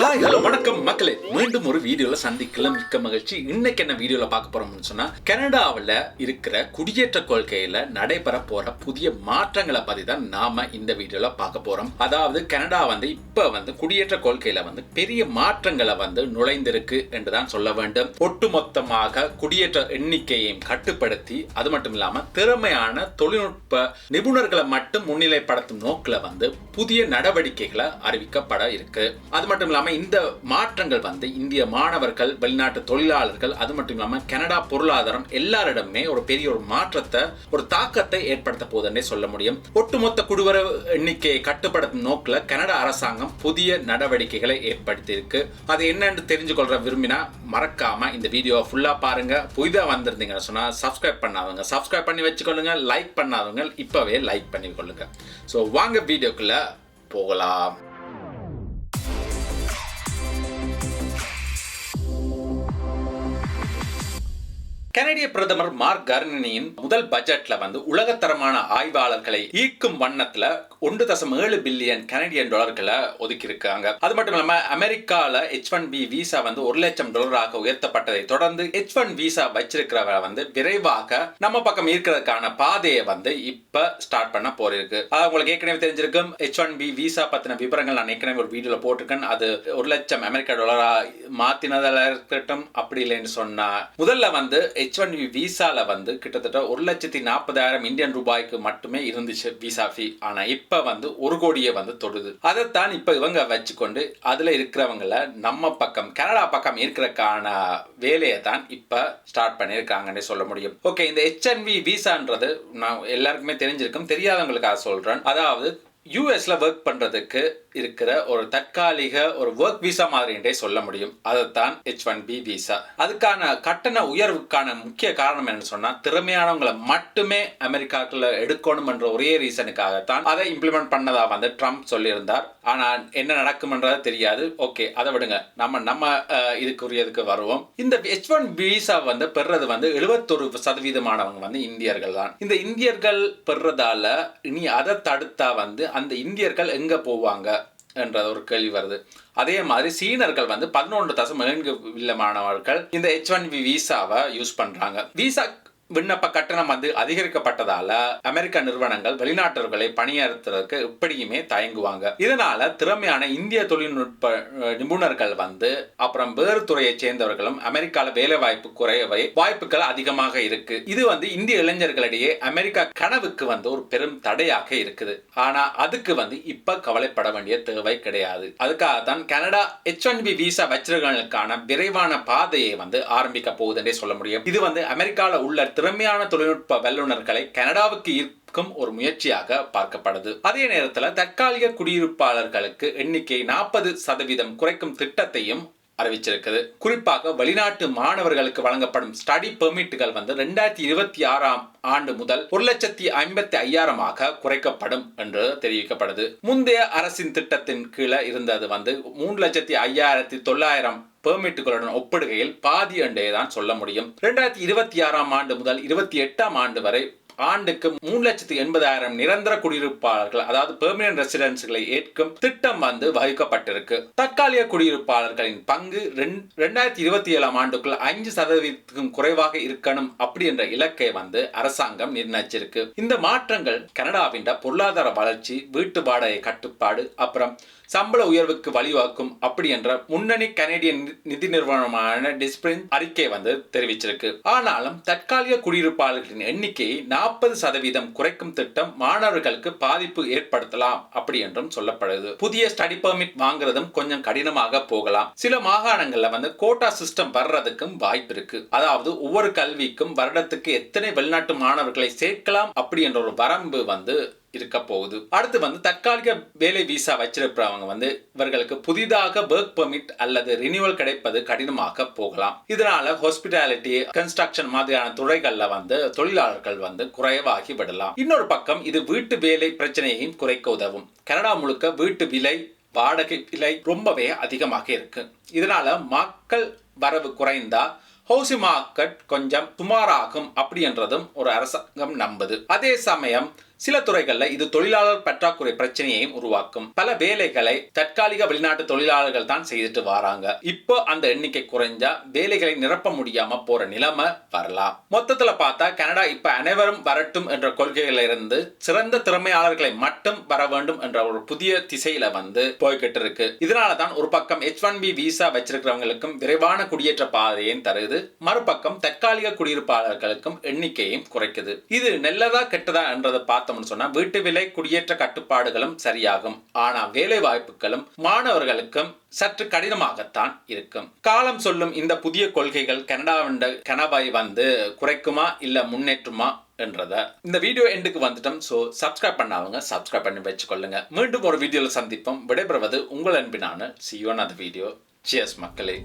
Hi hello வணக்கம் மக்களே. மீண்டும் ஒரு வீடியோல சந்திக்கல மிக்க மகிழ்ச்சி. இன்னைக்கு என்ன வீடியோல பார்க்க போறோம்னு சொன்னா கனடாவில் இருக்கிற குடியேற்ற கொள்கையில நடைபெற போற புதிய மாற்றங்களை பத்தி தான் நாம இந்த வீடியோல பார்க்க போறோம். அதாவது கனடா வந்து இப்ப வந்து குடியேற்ற கொள்கையில வந்து பெரிய மாற்றங்களை வந்து நுழைந்திருக்கு என்று தான் சொல்ல வேண்டும். ஒட்டுமொத்தமாக குடியேற்ற எண்ணிக்கையையும் கட்டுப்படுத்தி அது மட்டும் இல்லாம திறமையான தொழில்நுட்ப நிபுணர்களை மட்டும் முன்னிலைப்படுத்தும் நோக்கில் வந்து புதிய நடவடிக்கைகளை அறிவிக்கப்பட இருக்கு. அது மட்டும் இல்லாம இந்த மாற்றங்கள் வந்து இந்திய மாணவர்கள் வெளிநாட்டு தொழிலாளர்கள் அது மட்டும் இல்லாமல் கனடா பொருளாதாரம் எல்லாரிடமே ஒரு பெரிய ஒரு மாற்றத்தை ஒரு தாக்கத்தை ஏற்படுத்த போதுன்னே சொல்ல முடியும். ஒட்டுமொத்த குடிவரவு எண்ணிக்கையை கட்டுப்படுத்தும் நோக்கில் கனடா அரசாங்கம் புதிய நடவடிக்கைகளை ஏற்படுத்தி இருக்கு அது என்னன்னு தெரிஞ்சு கொள்ற விரும்பினா மறக்காம இந்த வீடியோவை ஃபுல்லாக பாருங்க. புதிதாக வந்திருந்தீங்கன்னு சொன்னால் சப்ஸ்கிரைப் பண்ணாதவங்க சப்ஸ்கிரைப் பண்ணி வச்சுக்கொள்ளுங்க லைக் பண்ணாதவங்க இப்பவே லைக் பண்ணி கொள்ளுங்க ஸோ வாங்க வீடியோக்குள்ள போகலாம். கனடிய பிரதமர் மார்க் கர்னியின் முதல் பட்ஜெட்ல வந்து உலகத்தரமான ஆய்வாளர்களை ஈர்க்கும் வண்ணத்துல ஒன்று தசம் ஏழு பில்லியன் கனடியன் டாலர்களை ஒதுக்கி இருக்காங்க அது மட்டும் இல்லாம அமெரிக்கால எச் ஒன் பி விசா வந்து ஒரு லட்சம் டாலராக உயர்த்தப்பட்டதை தொடர்ந்து எச் ஒன் விசா வச்சிருக்கிறவரை வந்து விரைவாக நம்ம பக்கம் இருக்கிறதுக்கான பாதையை வந்து இப்ப ஸ்டார்ட் பண்ண போறிருக்கு. அது உங்களுக்கு ஏற்கனவே தெரிஞ்சிருக்கும். எச் ஒன் பி விசா பத்தின விவரங்கள் நான் ஏற்கனவே ஒரு வீடியோல போட்டிருக்கேன். அது ஒரு லட்சம் அமெரிக்கா டாலரா மாத்தினதால இருக்கட்டும். அப்படி இல்லைன்னு சொன்னா முதல்ல வந்து ஹெச் ஒன் வி விசாவில் வந்து கிட்டத்தட்ட ஒரு லட்சத்தி நாற்பதாயிரம் இந்தியன் ரூபாய்க்கு மட்டுமே இருந்துச்சு விசா ஃபீ ஆனால் இப்போ வந்து ஒரு கோடியை வந்து தொடுது. அதைத்தான் இப்போ இவங்க வச்சுக்கொண்டு அதில் இருக்கிறவங்கள நம்ம பக்கம் கனடா பக்கம் இருக்கிறக்கான வேலையை தான் இப்போ ஸ்டார்ட் பண்ணியிருக்காங்கன்னு சொல்ல முடியும். ஓகே இந்த ஹெச்என்வி விசான்றது நான் எல்லாருக்குமே தெரிஞ்சிருக்கும். தெரியாதவங்களுக்காக சொல்கிறேன் அதாவது யூஎஸில் ஒர்க் பண்ணுறதுக்கு இருக்கிற ஒரு தற்காலிக ஒரு ஒர்க் விசா மாதிரின்றே சொல்ல முடியும். அதைத்தான் ஹெச் ஒன் பி விசா அதுக்கான கட்டண உயர்வுக்கான முக்கிய காரணம் என்னன்னு சொன்னால் திறமையானவங்களை மட்டுமே அமெரிக்காக்குள்ள எடுக்கணும்ன்ற ஒரே ரீசனுக்காகத்தான் அதை இம்ப்ளிமெண்ட் பண்ணதா வந்து ட்ரம்ப் சொல்லியிருந்தார். ஆனால் என்ன நடக்கும்ன்றது தெரியாது. ஓகே அதை விடுங்க. நம்ம நம்ம இதுக்குரியதுக்கு வருவோம். இந்த ஹெச் ஒன் விசா வந்து பெறுறது வந்து எழுபத்தொரு சதவீதமானவங்க வந்து இந்தியர்கள் தான். இந்த இந்தியர்கள் பெறுறதால இனி அதை தடுத்தா வந்து அந்த இந்தியர்கள் எங்க போவாங்க என்ற ஒரு கேள்வி வருது. அதே மாதிரி சீனர்கள் வந்து பதினொன்று தசம் ஏழு வில்லமானவர்கள் இந்த ஹெச் ஒன் பி விசாவை யூஸ் பண்றாங்க. விசா விண்ணப்ப கட்டணம் வந்து அதிகரிக்கப்பட்டதால அமெரிக்க நிறுவனங்கள் வெளிநாட்டவர்களை பணியாற்றுவதற்கு எப்படியுமே தயங்குவாங்க. இதனால திறமையான இந்திய தொழில்நுட்ப நிபுணர்கள் வந்து அப்புறம் வேறு துறையைச் சேர்ந்தவர்களும் அமெரிக்கால வேலை வாய்ப்பு குறையவை வாய்ப்புகள் அதிகமாக இருக்கு. இது வந்து இந்திய இளைஞர்களிடையே அமெரிக்கா கனவுக்கு வந்து ஒரு பெரும் தடையாக இருக்குது. ஆனா அதுக்கு வந்து இப்ப கவலைப்பட வேண்டிய தேவை கிடையாது. அதுக்காக தான் Canada H one B visa வச்சிருக்கவங்களுக்கான விரைவான பாதையை வந்து ஆரம்பிக்க போகுதுன்றே சொல்ல முடியும். இது வந்து அமெரிக்காவில் உள்ள திறமையான தொழில்நுட்ப வல்லுநர்களை கனடாவுக்கு ஈர்க்கும் ஒரு முயற்சியாக பார்க்கப்படுது அதே நேரத்தில் தற்காலிக குடியிருப்பாளர்களுக்கு எண்ணிக்கை நாற்பது சதவீதம் குறைக்கும் திட்டத்தையும் அறிவிச்சிருக்குது. குறிப்பாக வெளிநாட்டு மாணவர்களுக்கு வழங்கப்படும் ஸ்டடி பெர்மிட்டுகள் வந்து ரெண்டாயிரத்தி இருபத்தி ஆறாம் ஆண்டு முதல் ஒரு லட்சத்தி ஐம்பத்தி ஐயாயிரமாக குறைக்கப்படும் என்று தெரிவிக்கப்படுது முந்தைய அரசின் திட்டத்தின் கீழே இருந்தது வந்து மூன்று லட்சத்தி ஐயாயிரத்தி தொள்ளாயிரம் பெர்மிட்டுகளுடன் ஒப்பிடுகையில் பாதி அண்டே தான் சொல்ல முடியும். இரண்டாயிரத்தி இருபத்தி ஆறாம் ஆண்டு முதல் இருபத்தி எட்டாம் ஆண்டு வரை ஆண்டுக்கு மூணு லட்சத்தி எண்பதாயிரம் நிரந்தர குடியிருப்பாளர்கள் அதாவது பெர்மனன்ட் ரெசிடென்ஸ்களை ஏற்கும் திட்டம் வந்து வகுக்கப்பட்டிருக்கு. தற்காலிக குடியிருப்பாளர்களின் பங்கு ரெண்டாயிரத்தி இருபத்தி ஏழாம் ஆண்டுக்குள் அஞ்சு சதவீதத்துக்கும் குறைவாக இருக்கணும் அப்படி என்ற இலக்கை வந்து அரசாங்கம் நிர்ணயிச்சிருக்கு. இந்த மாற்றங்கள் கனடாவின் பொருளாதார வளர்ச்சி வீட்டு வாடகை கட்டுப்பாடு அப்புறம் சம்பள உயர்வுக்கு வழிவகுக்கும் அப்படி என்ற முன்னணி கனேடியன் நிதி நிறுவனமான டிஸ்பிரின் அறிக்கை வந்து தெரிவிச்சிருக்கு. ஆனாலும் தற்காலிக குடியிருப்பாளர்களின் எண்ணிக்கையை நாற்பது சதவீதம் குறைக்கும் திட்டம் மாணவர்களுக்கு பாதிப்பு ஏற்படுத்தலாம் அப்படி என்றும் சொல்லப்படுது. புதிய ஸ்டடி பெர்மிட் வாங்குறதும் கொஞ்சம் கடினமாக போகலாம். சில மாகாணங்கள்ல வந்து கோட்டா சிஸ்டம் வர்றதுக்கும் வாய்ப்பு இருக்கு. அதாவது ஒவ்வொரு கல்விக்கும் வருடத்துக்கு எத்தனை வெளிநாட்டு மாணவர்களை சேர்க்கலாம் அப்படி என்ற ஒரு வரம்பு வந்து இருக்க போகுது. அடுத்து வந்து தற்காலிக வேலை விசா வச்சிருப்பவங்க வந்து இவர்களுக்கு புதிதாக ஒர்க் பெர்மிட் அல்லது ரினியூவல் கிடைப்பது கடினமாக போகலாம். இதனால ஹாஸ்பிட்டாலிட்டி கன்ஸ்ட்ரக்ஷன் மாதிரியான துறைகள்ல வந்து தொழிலாளர்கள் வந்து குறைவாகி விடலாம். இன்னொரு பக்கம் இது வீட்டு வேலை பிரச்சனையையும் குறைக்க உதவும். கனடா முழுக்க வீட்டு விலை வாடகை விலை ரொம்பவே அதிகமாக இருக்கு. இதனால மக்கள் வரவு குறைந்தா ஹவுசிங் மார்க்கெட் கொஞ்சம் சுமாராகும் அப்படின்றதும் ஒரு அரசாங்கம் நம்புது. அதே சமயம் சில துறைகளில் இது தொழிலாளர் பற்றாக்குறை பிரச்சனையையும் உருவாக்கும். பல வேலைகளை தற்காலிக வெளிநாட்டு தொழிலாளர்கள் தான் செய்துட்டு வராங்க. இப்போ அந்த எண்ணிக்கை குறைஞ்சா வேலைகளை நிரப்ப முடியாம போற நிலைமை வரலாம். மொத்தத்துல பார்த்தா கனடா இப்ப அனைவரும் வரட்டும் என்ற கொள்கையில இருந்து சிறந்த திறமையாளர்களை மட்டும் வர வேண்டும் என்ற ஒரு புதிய திசையில வந்து போய்கிட்டு இருக்கு. இதனால தான் ஒரு பக்கம் எச் ஒன் பி விசா வச்சிருக்கிறவங்களுக்கும் விரைவான குடியேற்ற பாதையையும் தருது. மறுபக்கம் தற்காலிக குடியிருப்பாளர்களுக்கும் எண்ணிக்கையும் குறைக்குது. இது நல்லதா கெட்டதா என்றதை பார்த்தோம்னு சொன்னா வீட்டு விலை குடியேற்ற கட்டுப்பாடுகளும் சரியாகும். ஆனா வேலை வாய்ப்புகளும் மாணவர்களுக்கும் சற்று கடினமாகத்தான் இருக்கும். காலம் சொல்லும் இந்த புதிய கொள்கைகள் கனடாவின் கனவை வந்து குறைக்குமா இல்ல முன்னேற்றுமா என்றத இந்த வீடியோ எண்டுக்கு வந்துட்டோம். ஸோ சப்ஸ்கிரைப் பண்ணாவங்க சப்ஸ்கிரைப் பண்ணி வச்சுக்கொள்ளுங்க. மீண்டும் ஒரு வீடியோவில் சந்திப்போம். விடைபெறுவது உங்கள் அன்பினான சியோன் அந்த வீடியோ. சியர்ஸ் மக்களே.